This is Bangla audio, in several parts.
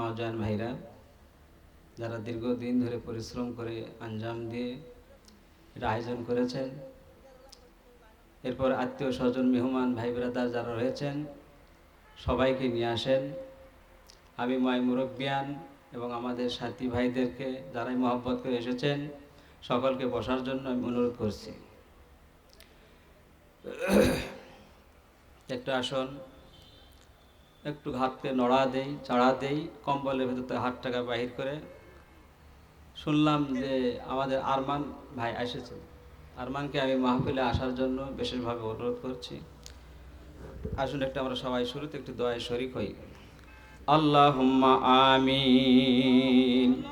নওজোয়ান ভাইরা, যারা দীর্ঘদিন ধরে পরিশ্রম করে আঞ্জাম দিয়ে এটা আয়োজন করেছেন। এরপর আত্মীয় স্বজন, মেহমান ভাই ব্রাদার যারা রয়েছেন, সবাইকে নিয়ে আসেন। আমি মাই মুরব্বিয়ান এবং আমাদের সাথী ভাইদেরকে যারাই মহব্বত করে এসেছেন, সকলকে বসার জন্য আমি অনুরোধ করছি। একটা আসন। একটু হাতকে নড়া দেই, চাড়া দেই, কম্বলের ভেতর হাত টাকা বাহির করে। শুনলাম যে আমাদের আরমান ভাই এসেছে। আরমানকে আমি মাহফিলে আসার জন্য বিশেষভাবে অনুরোধ করছি। আসুন একটা আমরা সবাই শুরুতে একটু দোয়ায় শরিক হই। আল্লাহুম্মা আমিন।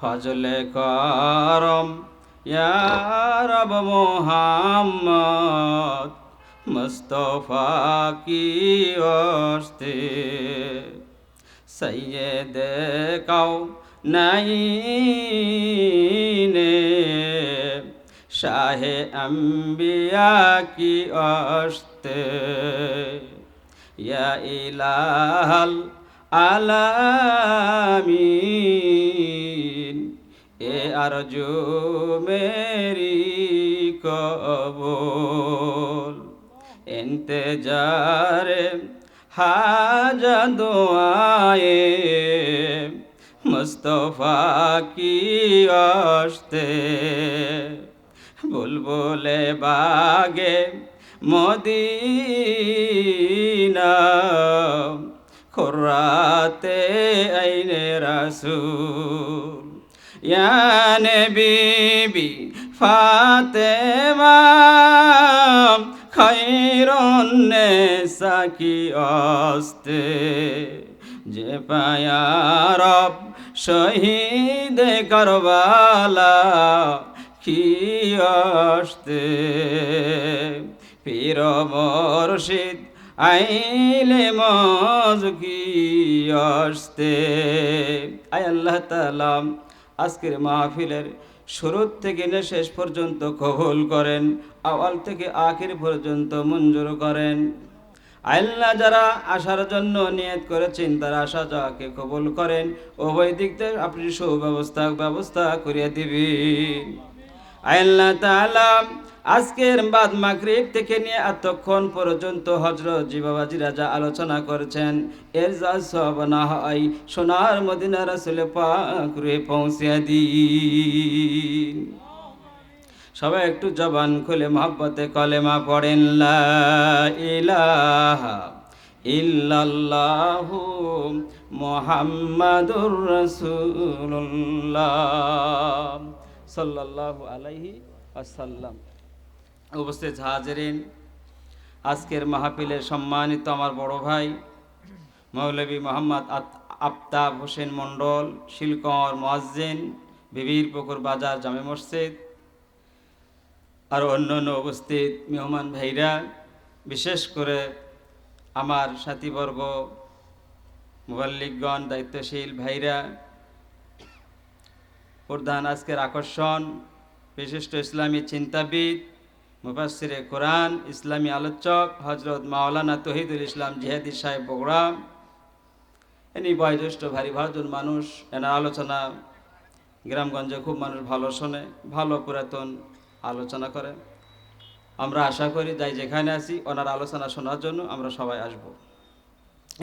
ফজলে করম ইয়া রব মোহাম্মদ। মুস্তফা কি অস্তে? সৈয়দ কাউ নাই শাহে আম্বিয়া কি অস্তে? ইয়া ইলাহাল আলামিন, এ আরজু মেরি কবুল ইন্তজারে হাজা দোয়ায়ে মুস্তফা কি আসতে? বুলবুলে বাগে মদিনা খুরাতে আইনে রাসূল। ইয়া বিবি ফাতেমা। খৈরুন নেসা কি আসতে যে পায়া রব শহীদ করবালা, কি আসতে পীর মুর্শিদ আইলে মজ কি আসতে আয় আল্লাহ তাআলা আজকের মাহফিলের শুরু থেকে নিয়ে শেষ পর্যন্ত কবুল করেন, আওয়াল থেকে আখির পর্যন্ত মঞ্জুর করেন। আল্লাহ যারা আসার জন্য নিয়ত করেছেন, তারা আসা যাকে কবুল করেন, উভয় দিক থেকে আপনি সুব্যবস্থা ব্যবস্থা করিয়া দিবেন আল্লাহ তাআলা, আজকের বাদ মাগরিব থেকে নিয়ে এতক্ষণ পর্যন্ত হজরত জিবাবাজি রাজা আলোচনা করেছেন। এর যা সব না হয়, সোনার মদিনা রাসুল পাক পৌঁছে দিন। সবাই একটু জবান খুলে মহব্বতে কলেমা পড়েন, লা ইলাহা মুহাম্মাদুর রাসূলুল্লাহ। সাল্লাল্লাহু আলাইহি ওয়াসাল্লাম। উপস্থিত হাজিরিন, আজকের মাহফিলের সম্মানিত আমার বড় ভাই মৌলভী মোহাম্মদ আফতাব হোসেন মণ্ডল শিলকর মোয়াজ্জিন, বিবির পুকুর বাজার জামে মসজিদ, আর অন্য অন্য উপস্থিত মেহমান ভাইরা, বিশেষ করে আমার সাথীবর্গ, মুবাল্লিকগণ, দায়িত্বশীল ভাইরা প্রধান আজকের আকর্ষণ, বিশিষ্ট ইসলামী চিন্তাবিদ মুফাসিরে কোরআন, ইসলামী আলোচক হজরত মাওলানা তহিদুল ইসলাম জিহাদি সাহেব বগুড়া এনি বয়োজ্যেষ্ঠ ভারী ভাজন মানুষ, এনার আলোচনা গ্রামগঞ্জে খুব মানুষ ভালো শোনে, ভালো পুরাতন আলোচনা করে। আমরা আশা করি যাই যেখানে আছি, ওনার আলোচনা শোনার জন্য আমরা সবাই আসব।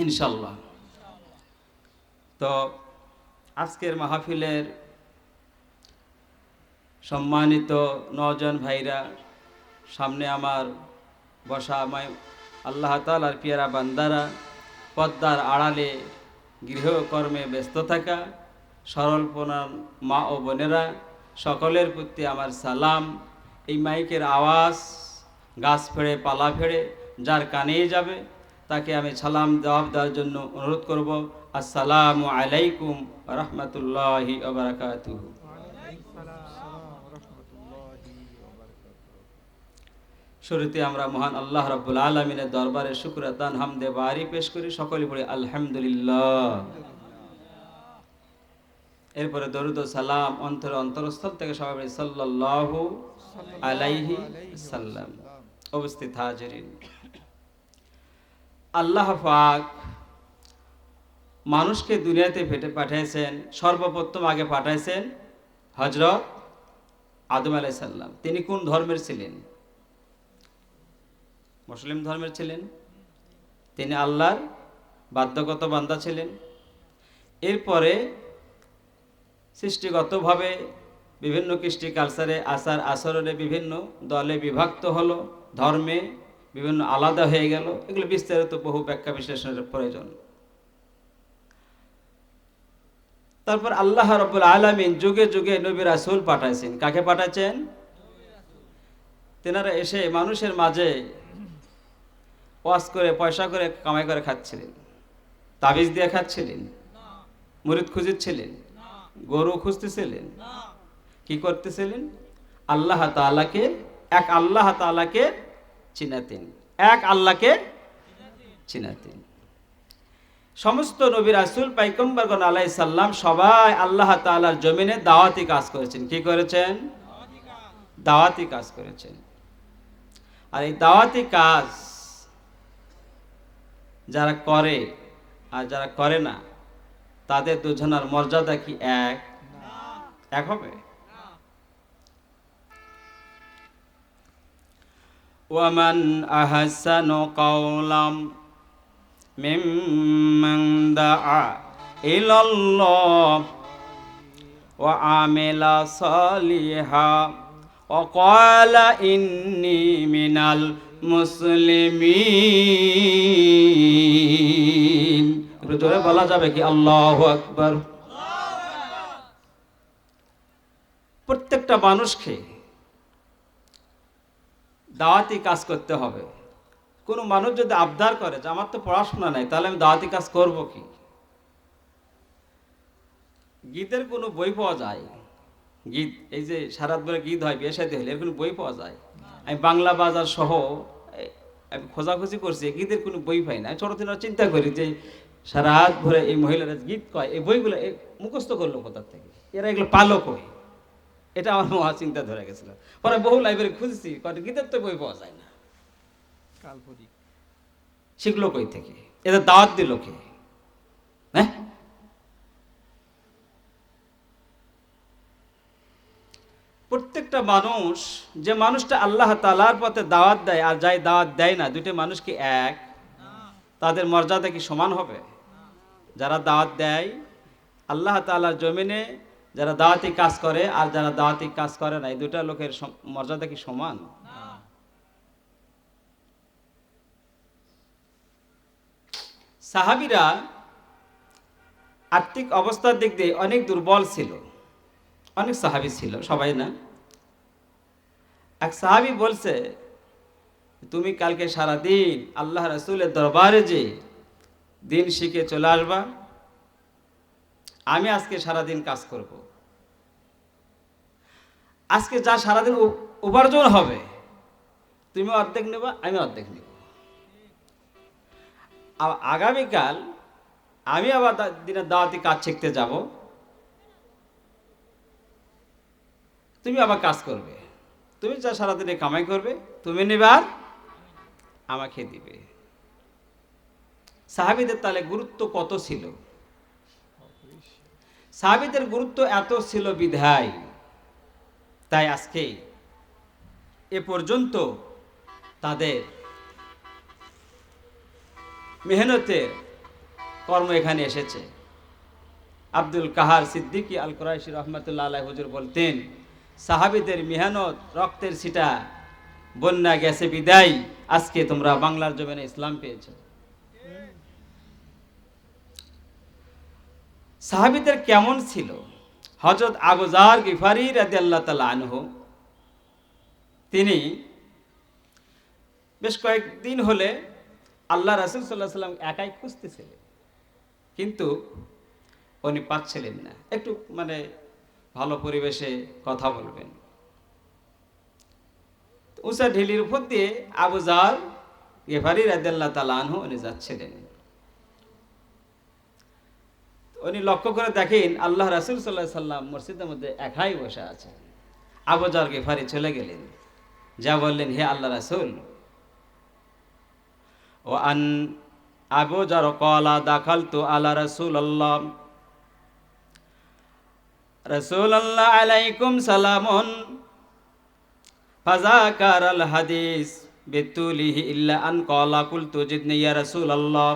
ইনশাল্লাহ তো আজকের মাহফিলের সম্মানিত নজন ভাইরা, সামনে আমার বসা আমায় আল্লাহ তালার পিয়ারা বান্দারা, পদ্মার আড়ালে গৃহকর্মে ব্যস্ত থাকা সরলপনার মা ও বোনেরা, সকলের প্রতি আমার সালাম। এই মাইকের আওয়াজ গাছ ফেড়ে, পালা ফেড়ে, যার কানেই যাবে, তাকে আমি সালাম জবাব দেওয়ার জন্য অনুরোধ করব। আসসালামু আলাইকুম রহমতুল্লাহি ওবরাকাতুহু শুরুতে আমরা মহান আল্লাহ রাব্বুল আলমিনের দরবারে শুক্র দান হামদে বাড়ি পেশ করি, সকলে পড়ি আলহামদুলিল্লাহ। এরপরে দরুদ সালাম অন্তর অন্তরস্থল থেকে সবাই বলি সাল্লাল্লাহু আলাইহি সাল্লাম। উপস্থিত হাজিরিন। আল্লাহ পাক মানুষকে দুনিয়াতে ফেটে পাঠিয়েছেন, সর্বপ্রথম আগে পাঠাইছেন হজরত আদম আলাইসাল্লাম তিনি কোন ধর্মের ছিলেন? মুসলিম ধর্মের ছিলেন। তিনি আল্লাহর বাধ্যগত বান্দা ছিলেন। এরপরে সৃষ্টিগতভাবে বিভিন্ন কৃষ্টি কালচারে, আচার আচরণে বিভিন্ন দলে বিভক্ত হলো, ধর্মে বিভিন্ন আলাদা হয়ে গেল। এগুলো বিস্তারিত বহু ব্যাখ্যা বিশ্লেষণের প্রয়োজন। তারপর আল্লাহ রব্বুল আলমিন যুগে যুগে নবী রাসুল পাঠাইছেন। কাকে পাঠাচ্ছেন তেনারা এসে মানুষের মাঝে ওয়াজ করে, পয়সা করে, কামাই করে খাচ্ছিলেন। তাবিজ দিয়ে খাচ্ছিলেন। মুরিদ খুঁজেছিলেন। গরু খুঁজতেছিলেন। কি করতেছিলেন? আল্লাহ তালাকে এক আল্লাহ তালাকে চিনাতেন। এক আল্লাহকে চিনাতেন। সমস্ত নবী রাসুল পাইকম্বরগণ আলাই সাল্লাম সবাই আল্লাহ তালার জমিনে দাওয়াতি কাজ করেছেন। কি করেছেন? দাওয়াতি কাজ করেছেন। আর এই দাওয়াতি কাজ যারা করে আর যারা করে না তাদের দুজনার মর্যাদা কি এক? এক হবে? ওয়ামান আহসানু কাওলাম মিম্মান দাআ ইলাল্লাহ ওয়া আমিলা সালিহা ওয়া ক্বালা ইন্নী মিনাল একটু জোরে বলা যাবে কি? আল্লাহ আকবার। প্রত্যেকটা মানুষকে দাওয়াতি কাজ করতে হবে। কোনো মানুষ যদি আবদার করে যে আমার তো পড়াশোনা নাই, তাহলে আমি দাওয়াতি কাজ করব কি? গীতের কোনো বই পাওয়া যায়? গীত, এই যে সারাত বলে গীত হয়, বিয়ে সাথে হলে এর কোনো বই পাওয়া যায়? আমি বাংলা বাজার সহ আমি খোঁজাখুঁজি করছি গীতের কোনো বই পাই না। ছোটো দিন চিন্তা করি যে সারা হাত ভরে এই মহিলারা গীত কয় এই বইগুলো মুখস্থ করল কোথার থেকে? এরা এগুলো পালো কই এটা আমার মহা চিন্তা ধরে গেছিল। পরে বহু লাইব্রেরি খুঁজছি গীতের তো বই পাওয়া যায় না। কাল্পনিক শিখলো কই থেকে? এদের দাওয়াত দিল কে? হ্যাঁ? প্রত্যেকটা মানুষ, যে মানুষটা আল্লাহ তালার পথে দাওয়াত দেয় আর যাই দাওয়াত দেয় না দুটো মানুষ কি এক? তাদের মর্যাদা কি সমান হবে? যারা দাওয়াত দেয়, আল্লাহ তালার জমিনে যারা দাওয়াতি কাজ করে আর যারা দাওয়াতি কাজ করে না, এই দুটা লোকের মর্যাদা কি সমান? সাহাবিরা আর্থিক অবস্থার দিক দিয়ে অনেক দুর্বল ছিল। অনেক সাহাবি ছিল, সবাই না? এক সাহাবি বলছে, তুমি কালকে সারা দিন আল্লাহ রসুলের দরবারে যে দিন শিখে চলে আসবা, আমি আজকে সারাদিন কাজ করব। আজকে যা সারাদিন উপার্জন হবে, তুমি অর্ধেক নেবা, আমি অর্ধেক নেব। আগামীকাল আমি আবার দিনের দাওয়াতি কাজ শিখতে যাব। তুমি আমার কাজ করবে। তুমি যা সারাদিনে কামাই করবে, তুমি নেবার আমাকে দিবে। সাহাবিদের তাহলে গুরুত্ব কত ছিল? সাহাবিদের গুরুত্ব এত ছিল বিধায়। তাই আজকে এ পর্যন্ত তাদের মেহনতের কর্ম এখানে এসেছে। আব্দুল কাহার সিদ্দিকী আল কোরআশি রহমতুল্লাহ আলাই হুজুর বলতেন সাহাবিদের মেহনত, রক্তের সিটা বন্যা গেছে বিদায়, আজকে তোমরা বাংলার জমিনে ইসলাম পেয়েছ। সাহাবিদের কেমন ছিল? হজরত আবুজার গিফারি রাজি আল্লাহ তালা আনহু, তিনি বেশ কয়েকদিন হলে আল্লাহ রাসুল সাল্লাহ সাল্লাম একাই খুঁজতেছিলেন। কিন্তু উনি পাচ্ছিলেন না। একটু মানে ভালো পরিবেশে কথা বলবেন। উষা ঢিলির উপর দিয়ে আবুজার গেফারি রাদিয়াল্লাহ তালা আনহু উনি যাচ্ছিলেন। উনি লক্ষ্য করে দেখেন আল্লাহ রাসুল সাল্লাহ সাল্লাম মসজিদের মধ্যে একাই বসে আছে আবুজার গেফারি চলে গেলেন। যা বললেন, হে আল্লাহ রাসুল ও আন আবু জার কলা দাখাল তো আল্লাহ রাসুল আল্লাহ রসুল্লাহ আলাইকুম সালামুন। ফাজাকার আল হাদিস, বেতুলিহি ইল্লা আন কলা কুল তুজিদনি ইয়া রাসূলুল্লাহ।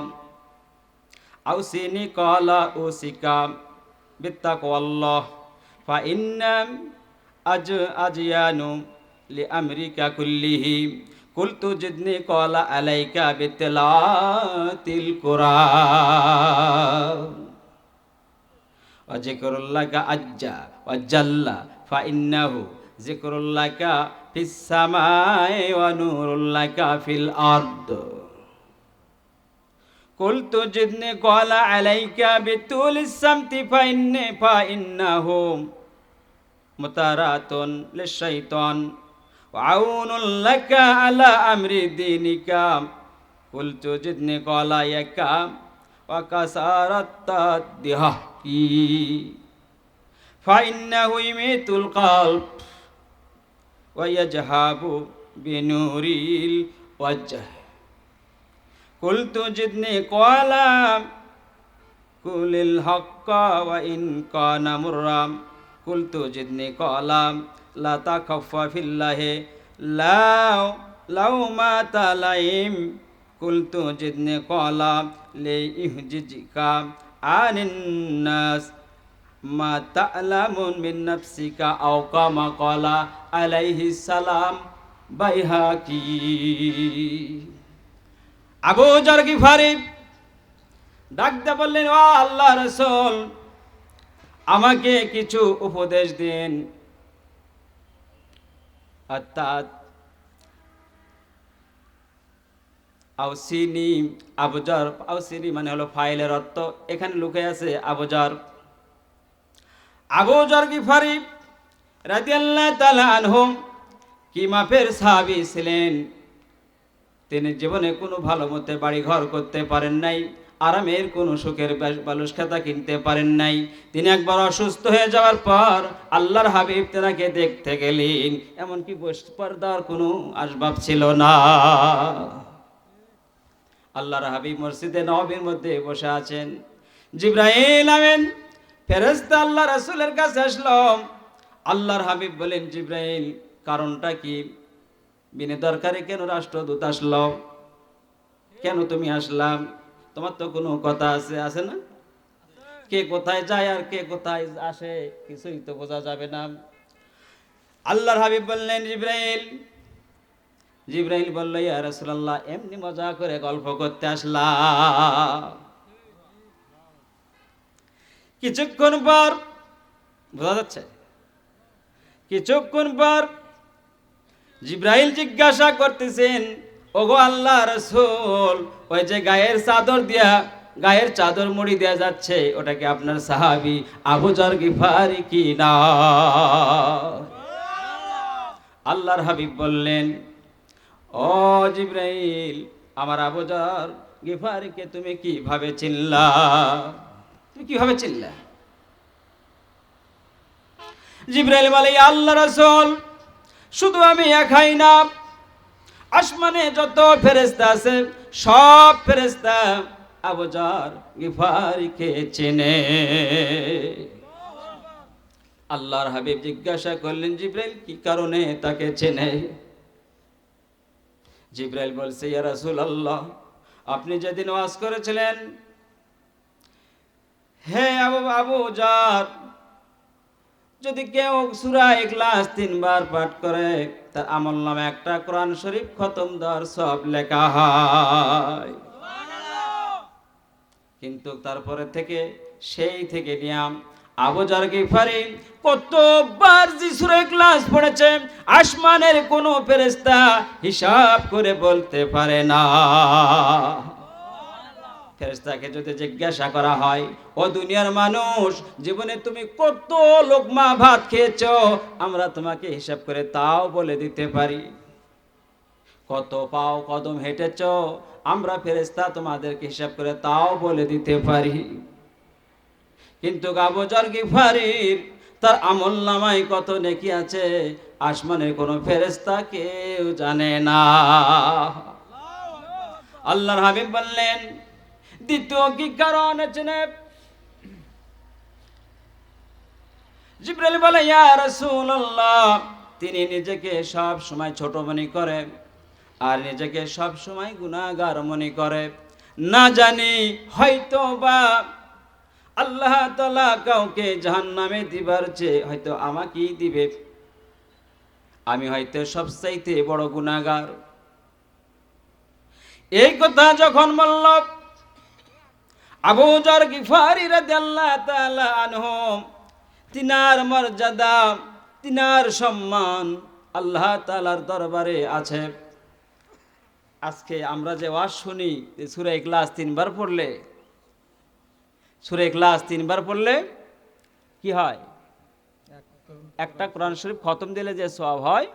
আউসিনি কলা উসিকা বিত্তাকওয়াল্লাহ ফা ইন্না আজ আজিয়ানু লি আমরিকা কুল্লিহি। কুল তুজিদনি কলা আলাইকা الله أجى وجل فإنه ذكر الله في السماء ونور الله في الأرض قلت جدني قال عليك بطول السمت فإن فإنه متارات للشيطان وعون لك على أمر دينك قلت جدني قال يك وكسرت الدهي فإنه يميت القلب ويجهب بنور الوجه قلت جدني قال قل الحق وإن كان مرا قلت جدني قال لا تخف في الله لا لو ما تلايم কুলতু জিদনে কলা লে ইহজিজিকা আনিনাস মা তালামুন মিন নাফসিকা আও কামা কলা আলাইহি সালাম বাইহাকি। আবু জার গিফারি ডাকতে বললেন ও আল্লাহ রাসূল, আমাকে কিছু উপদেশ দিন। অর্থাৎ আউসিনি আবুজর আউসিনি মানে হলো ফাইলের অর্থ। এখানে লুকে আছে আবুজর আবুজর গিফারি রাদিয়াল্লাহু তাআলা আনহু কি মাপের সাহাবী ছিলেন? তিনি জীবনে কোনো ভালো মতে বাড়ি ঘর করতে পারেন নাই, আরামের কোনো সুখের বালুস খাতা কিনতে পারেন নাই। তিনি একবার অসুস্থ হয়ে যাওয়ার পর আল্লাহর হাবিব তেনাকে দেখতে গেলেন। এমনকি বস পর্দার কোনো আসবাব ছিল না। আল্লাহর হাবিব মসজিদে নবীর মধ্যে বসে আছেন। জিব্রাহিল আমেন ফেরেস্তা আল্লাহ রাসূলের কাছে আসলো। আল্লাহর হাবিব বলেন জিব্রাহিল কারণটা কি? বিনে দরকারে কেন রাষ্ট্রদূত আসলো? কেন তুমি আসলাম তোমার তো কোনো কথা আছে আছে না? কে কোথায় যায় আর কে কোথায় আসে কিছুই তো বোঝা যাবে না। আল্লাহর হাবিব বললেন, জিব্রাইল জিব্রাইল বলল, ইয়া রাসূলুল্লাহ, এমনি মজা করে গল্প করতে আসলাম কিছুক্ষণ পর, বোঝা যাচ্ছে? কিছুক্ষণ পর, জিব্রাইল জিজ্ঞাসা করতেছেন, ওগো আল্লাহ রসুল, ওই যে গায়ের চাদর দিয়া, গায়ের চাদর মুড়ি দেয়া যাচ্ছে ওটাকে আপনার সাহাবি আবুজার গিফারি কি না? আল্লাহর হাবিব বললেন ও জিব্রাইল, আমার আবুজার গিফারিকে তুমি কীভাবে চিনলা? তুমি কীভাবে চিনলা? জিব্রাইল বলে আল্লাহ রসুল, শুধু আমি একাই না, আসমানে যত ফেরেস্তা আছে, সব ফেরেস্তা আবজার গিফারিকে চেনে। আল্লাহর হাবিব জিজ্ঞাসা করলেন, জিব্রাইল, কি কারণে তাকে চেনে? জিব্রাইল বলছে ইয়া রাসূলুল্লাহ আপনি যেদিন ওয়াজ করেছিলেন হে আবু আবু জার যদি কেউ সুরা ইখলাস তিনবার পাঠ করে তার আমল নামে একটা কোরআন শরীফ খতম দর সব লেখা হয়। কিন্তু তারপরে থেকে সেই থেকে নিয়াম আবুজার গিফারি কতবার যে সুরা ইখলাস পড়েছে, আসমানের কোনো ফেরেশতা হিসাব করে বলতে পারে না। ফেরেস্তাকে যদি জিজ্ঞাসা করা হয়, ও দুনিয়ার মানুষ, জীবনে তুমি কত লোকমা ভাত খেয়েছ? আমরা তোমাকে হিসাব করে তাও বলে দিতে পারি। কত পাও কদম হেঁটেছ? আমরা ফেরেস্তা তোমাদেরকে হিসাব করে তাও বলে দিতে পারি। কিন্তু গাবজর গিফারির তার আমল নামায় কত নেকি আছে, আসমানের কোনো ফেরেস্তা কেউ জানে না। আল্লাহর হাবিব বললেন, দ্বিতীয় কি কারণ চেনে জিব্রাইল বলে, ইয়া রাসূলুল্লাহ। তিনি নিজেকে সব সময় ছোট মনে করে, আর নিজেকে সব সময় গুনাহগার মনে করে। না জানি হয়তো বা আল্লাহ তালা কাউকে জাহান্নামে দিবার চেয়ে হয়তো আমাকেই দিবে। আমি হয়তো সবচাইতে বড় গুনাহগার। এই কথা যখন বলল, আবু জর গিফারি রাদিয়াল্লাহু তাআলা আনহু, তিনার মর্যাদা, তিনার সম্মান আল্লাহ তাআলার দরবারে আছে। আজকে আমরা যে ওয়াজ শুনি সূরা ইখলাস তিনবার পড়লে সূরা ইখলাস তিনবার পড়লে কি হয়? একটা কোরআন শরীফ খতম দিলে যে সব হয়,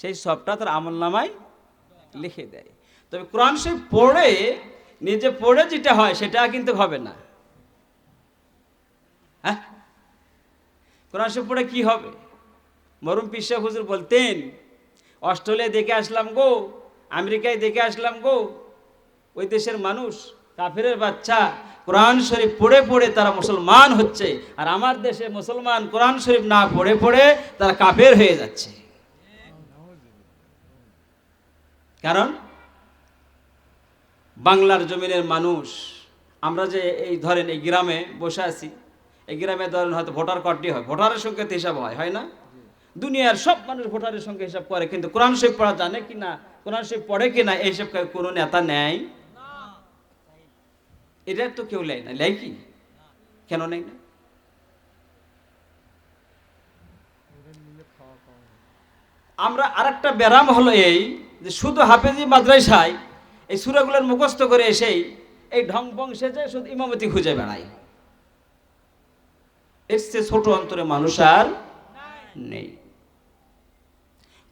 সেই সবটা তার আমল নামায় লিখে দেয়। তবে কোরআন শরীফ পড়ে, নিজে পড়ে যেটা হয় সেটা কিন্তু হবে না। হ্যাঁ? কোরআন শরীফ পড়ে কি হবে? মরুম পিসা হুজুর বলতেন, অস্ট্রেলিয়া দেখে আসলাম গো, আমেরিকায় দেখে আসলাম গো, ওই দেশের মানুষ কাফিরের বাচ্চা কোরআন শরীফ পড়ে পড়ে তারা মুসলমান হচ্ছে, আর আমার দেশে মুসলমান কোরআন শরীফ না পড়ে পড়ে তারা কাফের হয়ে যাচ্ছে। কারণ বাংলার জমিনের মানুষ, আমরা যে এই ধরেন এই গ্রামে বসে আছি, এই গ্রামে ধরেন হয়তো ভোটার কার্ডটি হয়, ভোটারের সঙ্গে তো হিসাব হয় হয় না? দুনিয়ার সব মানুষ ভোটারের সঙ্গে হিসাব করে, কিন্তু কোরআন শরীফ পড়া জানে কি না, কোরআন শরীফ পড়ে কি না, এই হিসাব কোনো নেতা নেয় এটা তো কেউ নেয় না। নেয় কি? কেন নেয় না? মিলে খাওয়া খাওয়া ব্যারাম হলো এই যে শুধু হাফেজি মাদ্রাসায় এই সুরাগুলোর মুখস্থ করে এসেই এই ঢং পং সেজে শুধু ইমামতি খুঁজে এর চেয়ে ছোট অন্তরে মানুষ আর নেই।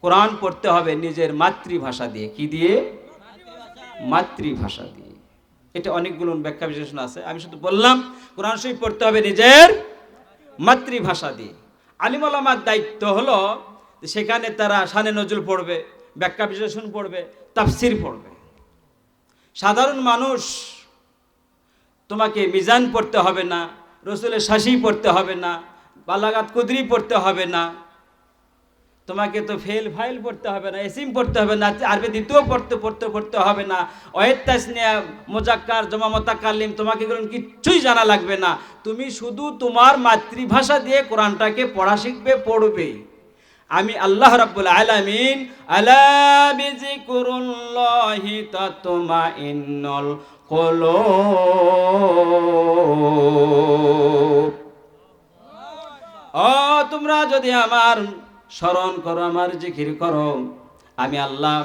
কোরআন পড়তে হবে নিজের মাতৃভাষা দিয়ে। কি দিয়ে? মাতৃভাষা দিয়ে। এটা অনেকগুলো ব্যাখ্যা বিশ্লেষণ আছে। আমি শুধু বললাম, কোরআন শরীফ পড়তে হবে নিজের মাতৃভাষা দিয়ে। আলিমালামার দায়িত্ব হলো সেখানে তারা শানে নজরুল পড়বে, ব্যাখ্যা বিশ্লেষণ পড়বে, তাফসির পড়বে। সাধারণ মানুষ তোমাকে মিজান পড়তে হবে না, রসুলের শাসি পড়তে হবে না, বালাগাত কুদরি পড়তে হবে না তোমাকে তো ফেল ফাইল পড়তে হবে না এসিম পড়তে হবে না, আরবি দ্বিতীয় পড়তে পড়তে পড়তে হবে না। অয়েত্তাসনিয়া মোজাক্কার, জমা মোতাকাল্লিম তোমাকে এগুলো কিচ্ছুই জানা লাগবে না। তুমি শুধু তোমার মাতৃভাষা দিয়ে কোরআনটাকে পড়া শিখবে, পড়বে। আমি আল্লাহ রাব্বুল আলামিন, আলা বিজিকুরুল্লাহি তাতমাইন্নুল কুলুব। ও, তোমরা যদি আমার স্মরণ করো আমার জিকির করো। আমি আল্লাহ